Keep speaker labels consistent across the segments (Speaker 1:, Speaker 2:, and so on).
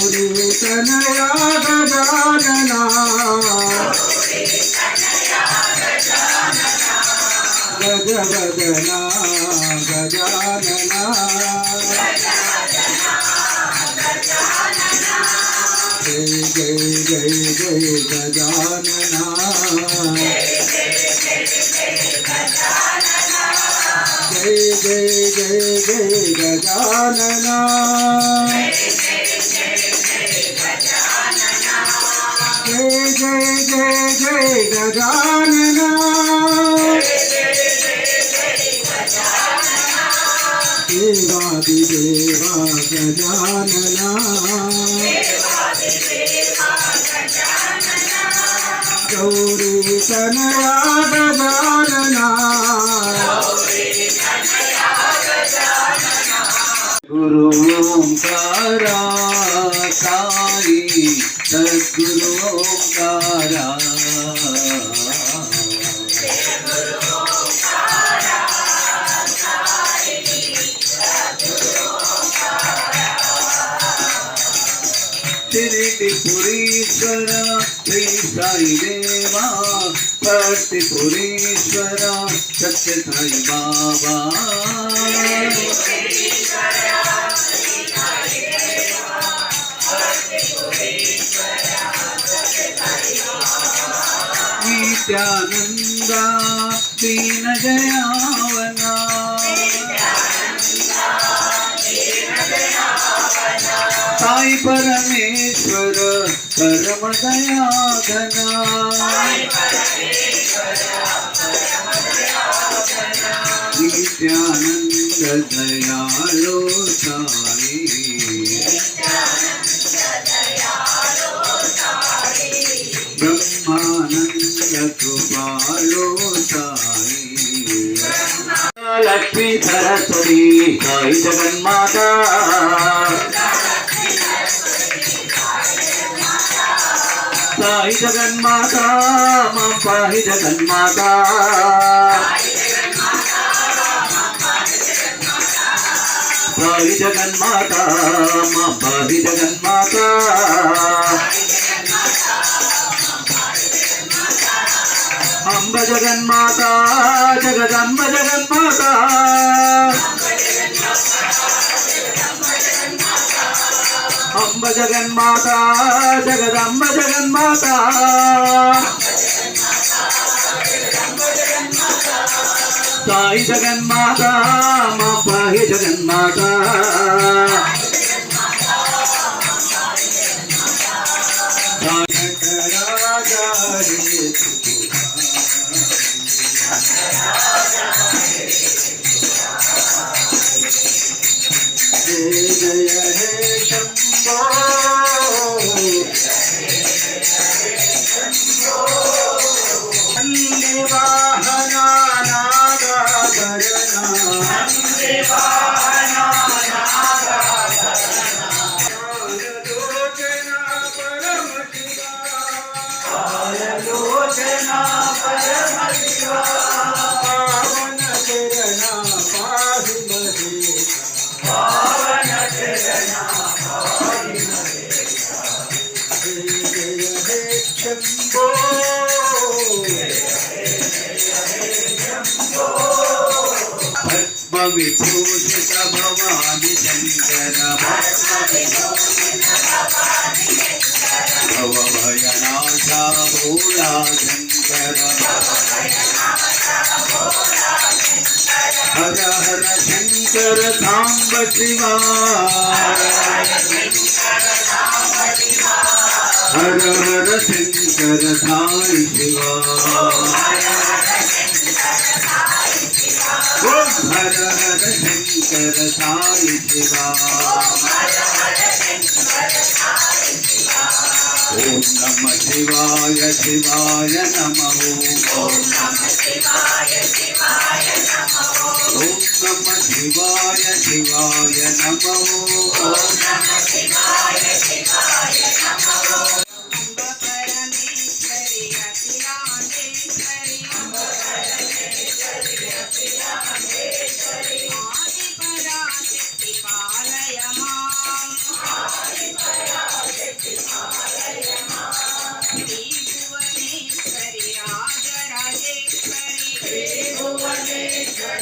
Speaker 1: గౌరీ తనయా గజాననా గజ భజనా గజాననా జై జై జై జై గజాననా. जय जय जय गजानना देवादिदेवा गजानना गौरी तनया गजानना गुरु ओंकारा साई सद्गुरु ಪುರೀಶ್ವರ ಶ್ರೀ ಸಾಯಿ ದೇವ ಭಕ್ತಿ ಪುರೀಶ್ವರ ಸತ್ಯ ಸಾಯಿ ಬಾಬಾ ನಿತ್ಯಾನಂದ ದೀನ ಜಯಾ సాయి పరమేశ్వర పరమ దయాధనా నిత్యానంద దయాలో సాయి. బ్రహ్మానంద కృపాలో సాయి. లక్ష్మీ సరస్వతి సాయి జగన్మాత. సాయి జగన్మాత మాం పాహి జగన్మాత సాయి జగన్మాత మా పాహి జగన్మాత అంబ జగన్మాత జగదంబ జగన్మాత. అంబ జగన్మాత జగదంబ జగన్మాత సాయి జగన్మాత మా పాహి జగన్మాత విభూషిత భవాని శంకర భవ భయనాశ భోళా శంకర హర హర శంకర సాంబ శివా హర హర శంకర సాయి శివా హర హర శంకర సాయి శివా ఓం నమ శివాయ శివాయ నమ. ఓం నమ శివాయ శివాయ నమ ఓం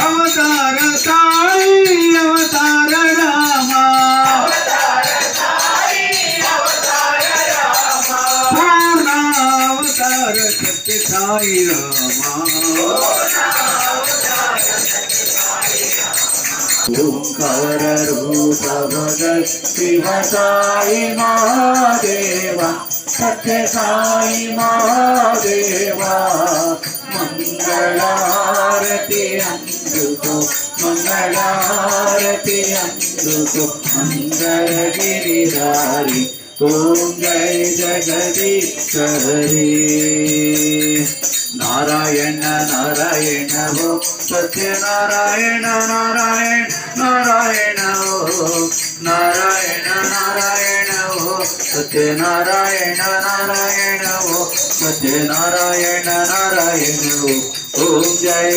Speaker 1: అవతార సాయి అవతార రామ పూర్ణావతార సత్య సాయి రామ ఓంకార రూప భగత్ శివ సాయి మహాదేవ సత్య సాయి మహాదేవ మంగళారతి అందుకో మంగళారతి అందుకో మంగళ గిరిధారి ఓం జయ జగదీశ్వరి. నారాయణ నారాయణ ఓ సత్యనారాయణ నారాయణ నారాయణ ఓ నారాయణ నారాయణ ఓ సత్యనారాయణ నారాయణ ఓ సత్యనారాయణ నారాయణ ఓ ఓం జయ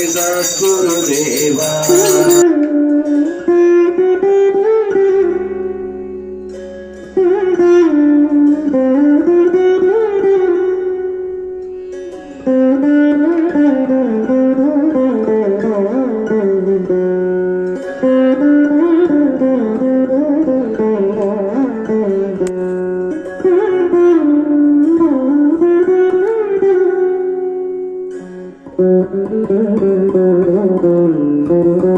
Speaker 2: Thank you.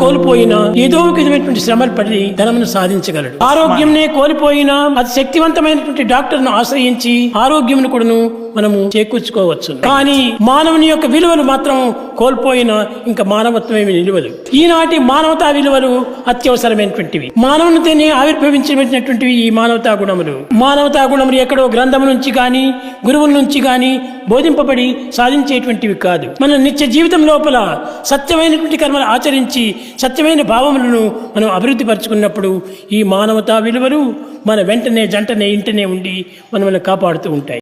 Speaker 2: కోల్పోయినా ఏదో ఒక విధమైనటువంటి శ్రమలు పడి ధనమును సాధించగలడు. ఆరోగ్యంనే కోల్పోయినా అది శక్తివంతమైనటువంటి డాక్టర్ను ఆశ్రయించి ఆరోగ్యమును కూడాను మనము చేకూర్చుకోవచ్చు. కానీ మానవుని యొక్క విలువలు మాత్రం కోల్పోయిన ఇంకా మానవత్వమేమి నిలువదు. ఈనాటి మానవతా విలువలు అత్యవసరమైనటువంటివి. మానవునితోనే ఆవిర్భవించినటువంటివి ఈ మానవతా గుణములు. మానవతా గుణములు ఎక్కడో గ్రంథము నుంచి కానీ గురువుల నుంచి కానీ బోధింపబడి సాధించేటువంటివి కాదు. మన నిత్య జీవితం లోపల సత్యమైనటువంటి కర్మలు ఆచరించి సత్యమైన భావములను మనం అభివృద్ధి పరుచుకున్నప్పుడు ఈ మానవతా విలువలు మన వెంటనే జంటనే ఇంటనే ఉండి మనల్ని కాపాడుతూ ఉంటాయి.